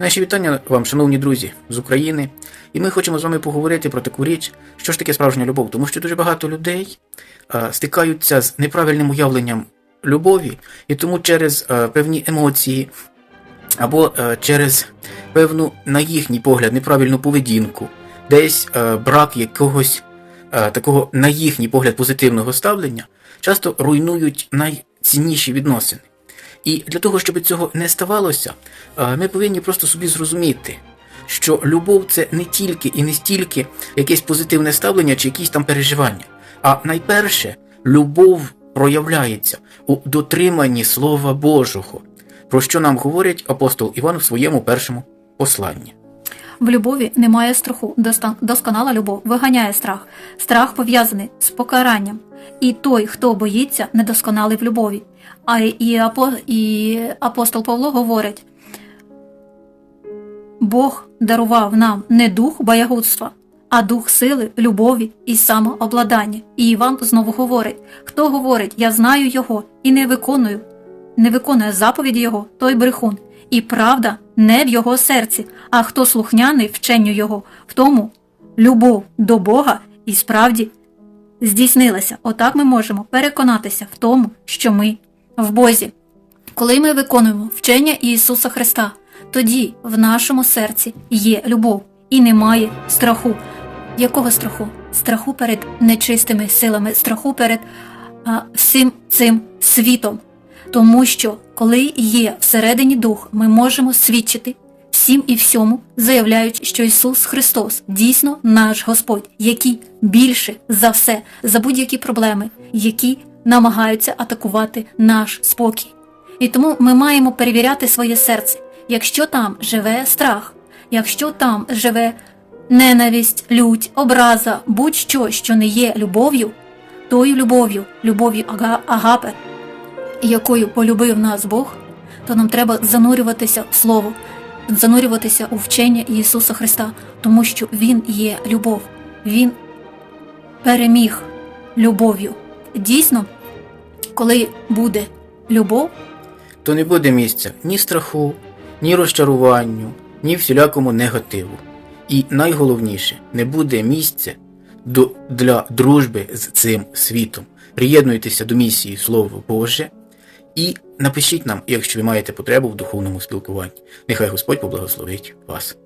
Наші вітання вам, шановні друзі, з України. І ми хочемо з вами поговорити про таку річ, що ж таке справжня любов, тому що дуже багато людей е, стикаються з неправильним уявленням любові, і тому через е, певні емоції або е, через певну, на їхній погляд, неправильну поведінку, десь е, брак якогось е, такого, на їхній погляд, позитивного ставлення, часто руйнують найцінніші відносини. І для того, щоб цього не ставалося, е, ми повинні просто собі зрозуміти, що любов це не тільки і не стільки якесь позитивне ставлення чи якісь там переживання. А найперше, любов проявляється у дотриманні Слова Божого, про що нам говорить апостол Іван в своєму першому посланні. В любові немає страху. Досконала любов виганяє страх. Страх пов'язаний з покаранням. І той, хто боїться, недосконалий в любові. А і, апо, і апостол Павло говорить: Бог дарував нам не дух боягудства, а дух сили, любові і самообладання. І Іван знову говорить: хто говорить, я знаю його і не виконую, не виконує заповіді його, той брехун. І правда не в його серці, а хто слухняний вченню його, в тому любов до Бога і справді здійснилася. Отак ми можемо переконатися в тому, що ми в Бозі. Коли ми виконуємо вчення Ісуса Христа, тоді в нашому серці є любов і немає страху. Якого страху? Страху перед нечистими силами, страху перед а, всім цим світом. Тому що коли є всередині дух, ми можемо свідчити всім і всьому, заявляючи, що Ісус Христос дійсно наш Господь, який більше за все, за будь-які проблеми, які намагаються атакувати наш спокій. І тому ми маємо перевіряти своє серце, якщо там живе страх, якщо там живе ненависть, лють, образа, будь-що, що не є любов'ю, тою любов'ю, любов'ю ага- агапе, якою полюбив нас Бог, то нам треба занурюватися в Слово, занурюватися у вчення Ісуса Христа, тому що Він є любов, Він переміг любов'ю. Дійсно, коли буде любов, То не буде місця ні страху, ні розчаруванню, ні всілякому негативу. І найголовніше, не буде місця до, для дружби з цим світом. Приєднуйтеся до місії Слово Боже і напишіть нам, якщо ви маєте потребу в духовному спілкуванні. Нехай Господь поблагословить вас.